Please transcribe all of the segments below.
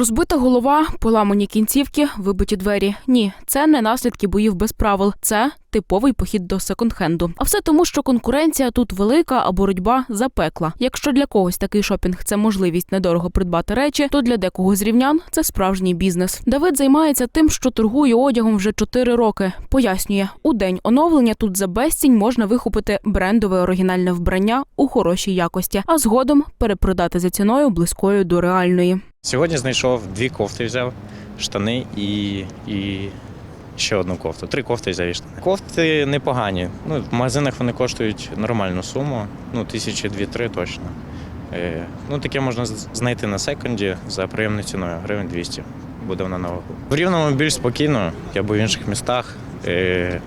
Розбита голова, поламані кінцівки, вибиті двері. Ні, це не наслідки боїв без правил. Це типовий похід до секонд-хенду. А все тому, що конкуренція тут велика, а боротьба запекла. Якщо для когось такий шопінг це можливість недорого придбати речі, то для декого з рівнян це справжній бізнес. Давид займається тим, що торгує одягом вже 4 роки. Пояснює, у день оновлення тут за безцінь можна вихопити брендове оригінальне вбрання у хорошій якості, а згодом перепродати за ціною близькою до реальної. Сьогодні знайшов дві кофти, взяв штани і, і ще одну кофту. Три кофти взяв і штани. Кофти непогані. Ну, в магазинах вони коштують нормальну суму, ну, тисячі дві-три точно. Е, ну, таке можна знайти на секунді за приємною ціною, гривень 200. Буде вона на вагу. В Рівному більш спокійно, я був в інших містах. Е,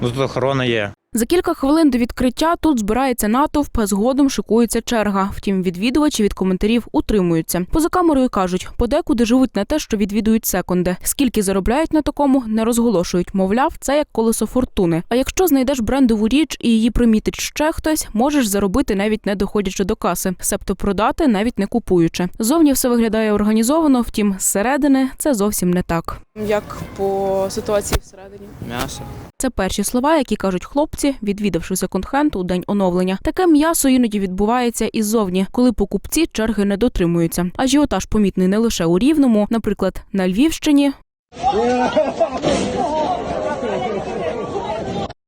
ну, тут охорона є. За кілька хвилин до відкриття тут збирається натовп, згодом шикується черга. Втім, відвідувачі від коментарів утримуються. Поза камерою кажуть, подекуди живуть на те, що відвідують секунди. Скільки заробляють на такому, не розголошують. Мовляв, це як колесо фортуни. А якщо знайдеш брендову річ і її примітить ще хтось, можеш заробити навіть не доходячи до каси, себто продати навіть не купуючи. Зовні все виглядає організовано, втім, зсередини це зовсім не так. Як по ситуації всередині? М'ясо. Це перші слова, які кажуть хлопці, відвідавши секонд-хенд у день оновлення. Таке м'ясо іноді відбувається іззовні, коли покупці черги не дотримуються. Ажіотаж помітний не лише у Рівному, наприклад, на Львівщині.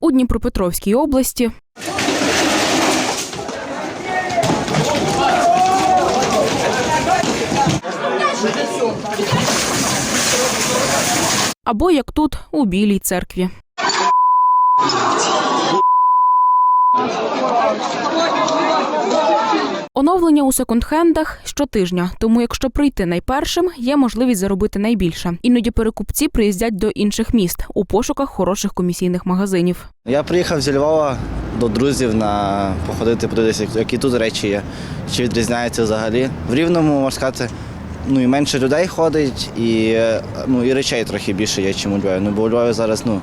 У Дніпропетровській області. Або як тут у Білій церкві. Оновлення у секонд-хендах щотижня, тому якщо прийти найпершим, є можливість заробити найбільше. Іноді перекупці приїздять до інших міст у пошуках хороших комісійних магазинів. Я приїхав зі Львова до друзів на походити, подивитися, які тут речі є, чи відрізняється взагалі. В Рівному, можна сказати, ну і менше людей ходить, і, е, ну, і речей трохи більше є, ніж у Львові. Ну, бо у Львові зараз ну,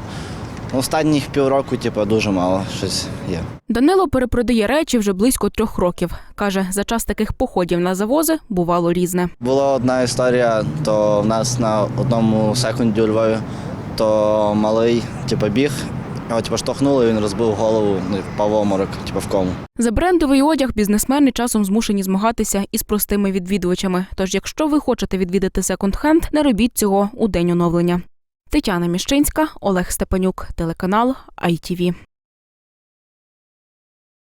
останніх півроку типу, дуже мало щось є. Данило перепродає речі вже близько трьох років. каже, за час таких походів на завози бувало різне. Була одна історія, то в нас на одному секунді у Львові, то малий типу, біг, його типу, штовхнули, він розбив голову, ну, впав в оморок, типу, в кому. За брендовий одяг бізнесмени часом змушені змагатися із простими відвідувачами. Тож, якщо ви хочете відвідати секонд-хенд, не робіть цього у день оновлення. Тетяна Міщинська, Олег Степанюк, телеканал ITV.